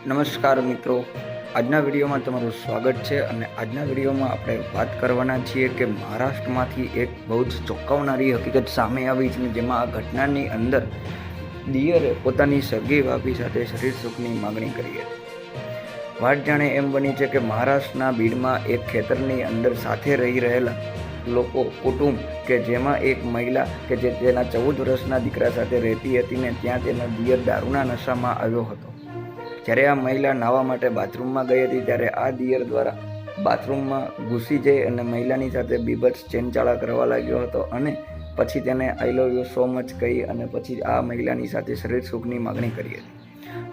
નમસ્કાર મિત્રો. આજના વિડીયોમાં તમારું સ્વાગત છે અને આજના વિડીયોમાં આપણે વાત કરવાના છીએ કે મહારાષ્ટ્રમાંથી એક બહુ જ ચોંકાવનારી હકીકત સામે આવી છે જેમાં આ ઘટનાની અંદર દિયરે પોતાની સગી ભાભી સાથે શરીર સુખની માગણી કરી હતી. વાત જાણે એમ બની છે કે મહારાષ્ટ્રના બીડમાં એક ખેતરની અંદર સાથે રહી રહેલા લોકો કુટુંબ કે જેમાં એક મહિલા કે જે તેના ચૌદ વર્ષના દીકરા સાથે રહેતી હતી ને ત્યાં તેનો દિયર દારૂના નશામાં આવ્યો હતો. જ્યારે આ મહિલા નાહવા માટે બાથરૂમમાં ગઈ હતી ત્યારે આ દિયર દ્વારા બાથરૂમમાં ઘૂસી જઈ અને મહિલાની સાથે બીભત્સ ચેનચાળા કરવા લાગ્યો હતો અને પછી તેને I love you so much કહી અને પછી આ મહિલાની સાથે શરીર સુખની માગણી કરી હતી.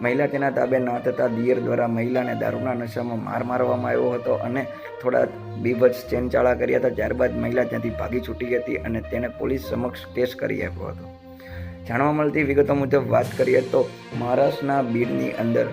મહિલા તેના તાબે ના થતાં દિયર દ્વારા મહિલાને દારૂના નશામાં માર મારવામાં આવ્યો હતો અને થોડા બીભત્સ ચેનચાળા કર્યા હતા. ત્યારબાદ મહિલા ત્યાંથી ભાગી છૂટી હતી અને તેને પોલીસ સમક્ષ કેસ કરી આપ્યો હતો. જાણવા મળતી વિગતો મુજબ વાત કરીએ તો મહારાષ્ટ્રના બીડની અંદર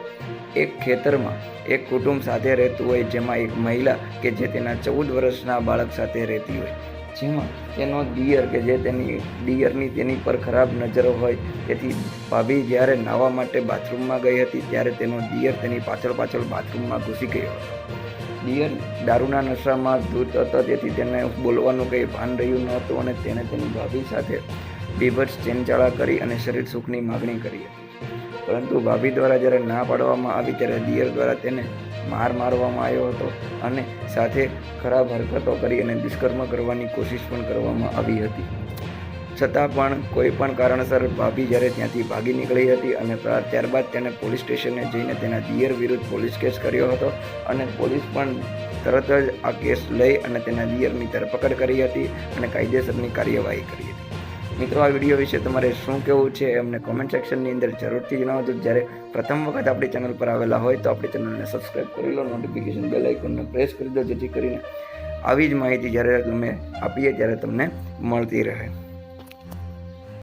એક ખેતરમાં એક કુટુંબ સાથે રહેતું હોય, જેમાં એક મહિલા કે જે તેના ચૌદ વર્ષના બાળક સાથે રહેતી હોય. જેમાં તેનો દિયર કે જે તેની દિયરની તેની પર ખરાબ નજરો હોય, તેથી ભાભી જ્યારે નાહવા માટે બાથરૂમમાં ગઈ હતી, ત્યારે તેનો દિયર તેની પાછળ પાછળ બાથરૂમમાં ઘૂસી ગયો હતો. દિયર દારૂના નશામાં ધૂત હતો, તેથી તેને બોલવાનું કંઈ ભાન રહ્યું ન હતું અને તેણે તેની ભાભી સાથે બીભત્સ ચેનચાળા કરી અને શરીર સુખની માગણી કરી હતી. પરંતુ ભાભી દ્વારા જ્યારે ના પાડવામાં આવી ત્યારે દિયર દ્વારા તેને માર મારવામાં આવ્યો હતો અને સાથે ખરાબ હરકતો કરી અને દુષ્કર્મ કરવાની કોશિશ પણ કરવામાં આવી હતી. છતાં પણ કોઈ પણ કારણસર ભાભી જ્યારે ત્યાંથી ભાગી નીકળી હતી અને ત્યારબાદ તેણે પોલીસ સ્ટેશને જઈને તેના દિયર વિરુદ્ધ પોલીસ કેસ કર્યો હતો અને પોલીસ પણ તરત જ આ કેસ લઈ અને તેના દિયરની ધરપકડ કરી હતી અને કાયદેસરની કાર્યવાહી કરી હતી. મિત્રો, આ વીડિયો વિશે તમારે શું કહેવું છે અમને કોમેન્ટ સેક્શનની અંદર જરૂરથી જણાવજો. જ્યારે પ્રથમ વખત આપણી ચેનલ પર આવેલા હોય તો આપણી ચેનલને સબસ્ક્રાઈબ કરી લો નોટિફિકેશન બેલ આઇકોનને પ્રેસ કરી દો, જેથી કરીને આવી જ માહિતી જ્યારે તમે આપીએ ત્યારે તમને મળતી રહે.